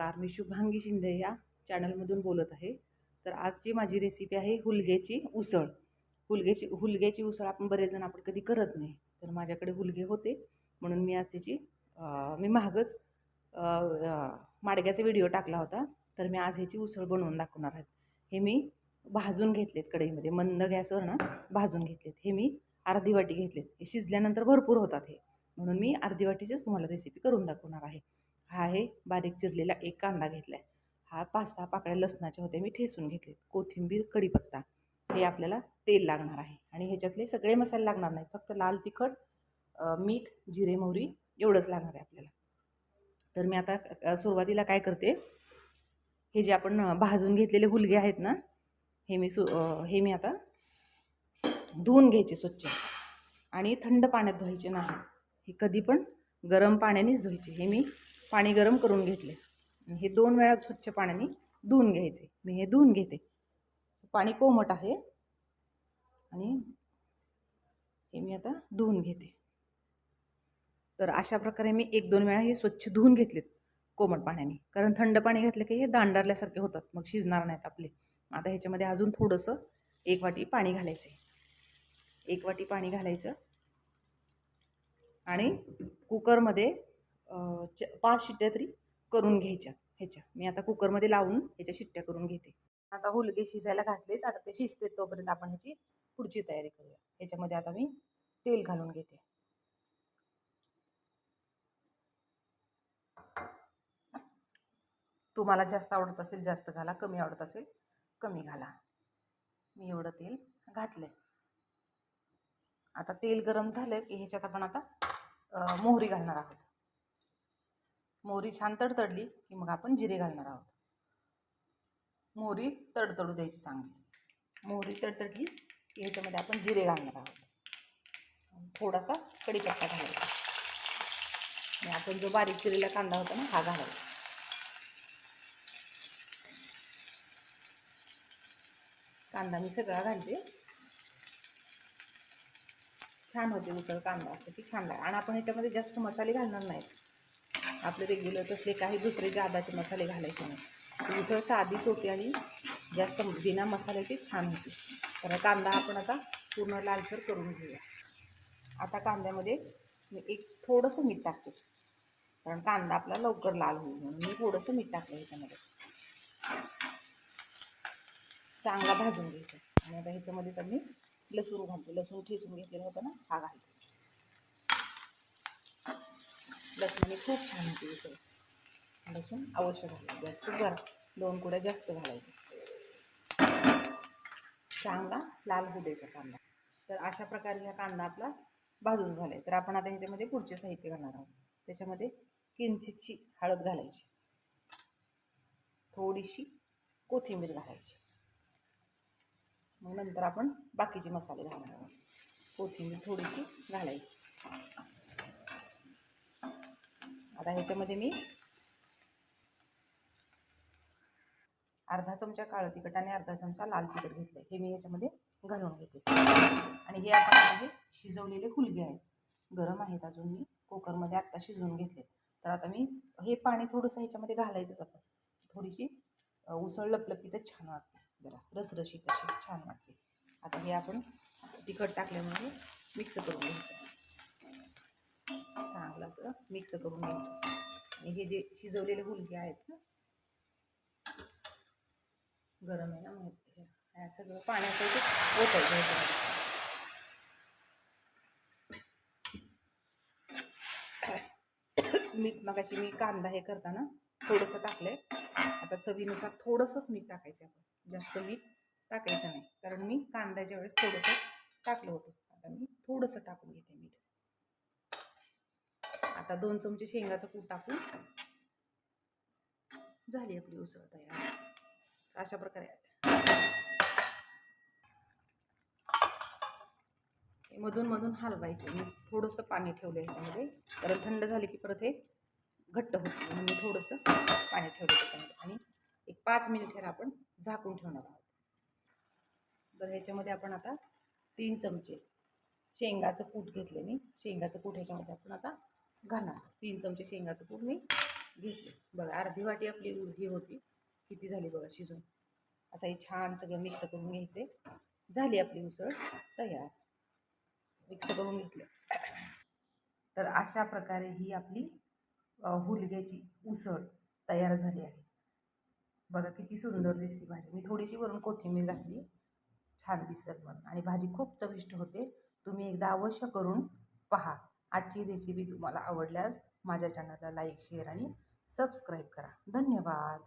नमस्कार मी शुभांगी शिंदे या चॅनलमधून बोलत आहे. तर आजची माझी रेसिपी आहे हुलग्याची उसळ. हुलग्याची हुलग्याची उसळ आपण बरेच जण आपण कधी करत नाही तर माझ्याकडे हुलगे होते. म्हणून मी आज त्याची मी मागच माडग्याचा व्हिडिओ टाकला होता. तर मी आज ह्याची उसळ बनवून दाखवणार आहे. हे मी भाजून घेतलेत कढईमध्ये. मंद गॅसवर ना भाजून घेतलेत. हे मी अर्धी वाटी घेतलेत. हे शिजल्यानंतर भरपूर होतात हे. म्हणून मी अर्धी वाटीचीच तुम्हाला रेसिपी करून दाखवणार आहे. हा आहे बारीक चिरलेला एक कांदा घेतला आहे हा पाच सहा पाकळ्या लसणाचे होते मी ठेसून घेतले कोथिंबीर कढीपत्ता हे आपल्याला तेल लागणार आहे. आणि ह्याच्यातले सगळे मसाले लागणार नाहीत फक्त लाल तिखट मीठ जिरे मोहरी एवढंच लागणार आहे आपल्याला. तर मी आता सुरुवातीला काय करते हे जे आपण भाजून घेतलेले हुलगे आहेत ना हे मी सु हे मी आता धुवून घ्यायचे स्वच्छ. आणि थंड पाण्यात धुवायचे नाही. हे कधी पण गरम पाण्यानेच धुवायचे. हे मी पाणी गरम करून घेतले. हे दोन वेळा स्वच्छ पाण्याने धुवून घ्यायचे. मी हे धुवून घेते. पाणी कोमट आहे. आणि हे मी आता धुवून घेते. तर अशा प्रकारे मी एक दोन वेळा हे स्वच्छ धुवून घेतलेत कोमट पाण्याने. कारण थंड पाणी घातलं की हे दांडरल्यासारखे होतात. मग शिजणार नाहीत आपले. आता ह्याच्यामध्ये अजून थोडंसं एक वाटी पाणी घालायचं. एक वाटी पाणी घालायचं. आणि कुकरमध्ये च पाच शिट्ट्या तरी करून घ्यायच्या ह्याच्या. मी आता कुकरमध्ये लावून ह्याच्या शिट्ट्या करून घेते. आता हुलगे शिजायला घातलेत. आता ते शिजतेत तोपर्यंत आपण ह्याची पुढची तयारी करूया. ह्याच्यामध्ये आता मी तेल घालून घेते. तुम्हाला जास्त आवडत असेल जास्त घाला. कमी आवडत असेल कमी घाला. मी एवढं तेल घातलं आता तेल गरम झालं की ह्याच्यात आपण आता मोहरी घालणार आहोत. मोहरी छान तडतडली की मग आपण जिरे घालणार आहोत. मोहरी तडतडू द्यायची चांगली. मोहरी तडतडली की ह्याच्यामध्ये आपण जिरे घालणार आहोत. थोडासा कढीपत्ता घालायचा. आणि आपण जो बारीक चिरेला कांदा होता ना हा घालायचा. कांदा मी सगळा घालते. छान होते उसळ कांदा असं की छान लागेल. आणि आपण ह्याच्यामध्ये जास्त मसाले घालणार नाहीत. आपले रेग्युलर तसले काही दुसरे गादाचे मसाले घालायचे नाही. उसळ साधीच होती आणि जास्त बिना मसाल्याची छान होते. तर कांदा आपण आता पूर्ण लालसर करून घेऊया. आता कांद्यामध्ये मी एक थोडंसं मीठ टाकते. कारण कांदा आपला लवकर लाल होईल म्हणून मी थोडंसं मीठ टाकलं ह्याच्यामध्ये चांगला भाजून घ्यायचा. आणि आता ह्याच्यामध्ये तर मी लसूण घालते. लसूण ठेचून घेतलेलं होतं ना हा घालते. लसणाने खूप छान होते उसळ लसूण आवश्यक आहे. जास्त जरा दोन कुड्या जास्त घालायचे. चांगला लाल होऊ द्यायचा कांदा. तर अशा प्रकारे हा कांदा आपला भाजून झाला आहे तर आपण आता ह्याच्यामध्ये पुढचे साहित्य घालणार आहोत. त्याच्यामध्ये किंचितशी हळद घालायची. थोडीशी कोथिंबीर घालायची. मग नंतर आपण बाकीचे मसाले घालणार आहोत. कोथिंबीर थोडीशी घालायची. आता ह्याच्यामध्ये मी अर्धा चमचा काळं तिखट आणि अर्धा चमचा लाल तिखट घेतलं हे मी ह्याच्यामध्ये घालून घेते. आणि हे आपण आता शिजवलेले हुलगे आहेत. गरम आहेत अजून मी. कुकरमध्ये आत्ता शिजवून घेतले तर आता मी हे पाणी थोडंसं ह्याच्यामध्ये घालायचंच आपण थोडीशी उसळ लपलपी तर छान वाटते. जरा रसरशीत अशी छान वाटते. आता हे आपण तिखट टाकल्यामुळे मिक्स करून घ्यायचं. चांगलं असं मिक्स करून घ्यायचं. आणि हे जे शिजवलेले हुलगे आहेत ना गरम आहे ना मग हे सगळं पाण्याचं ओतायचं मीठ मगाशी मी कांदा हे करताना थोडंसं टाकलंय. आता चवीनुसार थोडंसंच मीठ टाकायचं आपण. जास्त मीठ टाकायचं नाही. कारण मी कांद्याच्या वेळेस थोडंसं टाकलं होतं आता मी थोडंसं टाकून घेते मीठ. आता दोन चमचे शेंगाचं कूट टाकून झाली आपली उसळ तयार. अशा प्रकारे. मधून मधून हलवायचं. मी थोडंसं पाणी ठेवलं ह्याच्यामध्ये. कारण थंड झाले की परत हे घट्ट होतं. म्हणून मी थोडंसं पाणी ठेवलं त्याच्यामध्ये. आणि एक पाच मिनिट ह्याला आपण झाकून ठेवणार आहोत. तर ह्याच्यामध्ये आपण आता तीन चमचे शेंगाचं कूट घेतले मी. शेंगाचं कूट ह्याच्यामध्ये आपण आता घाला. तीन चमचे शेंगाचं पूड मी घेतले. बघा अर्धी वाटी आपली उर्धी होती. किती झाली बघा शिजून. असं हे छान सगळं मिक्स करून घ्यायचे. झाली आपली उसळ तयार. मिक्स करून घेतलं. तर अशा प्रकारे ही आपली हुलग्याची उसळ तयार झाली आहे. बघा किती सुंदर दिसते भाजी. मी थोडीशी वरून कोथिंबीर घातली. छान दिसत म्हणून. आणि भाजी खूप चविष्ट होते. तुम्ही एकदा अवश्य करून पहा. आजची रेसिपी तुम्हाला आवडल्यास माझ्या चॅनलला लाईक शेअर आणि सबस्क्राईब करा. धन्यवाद.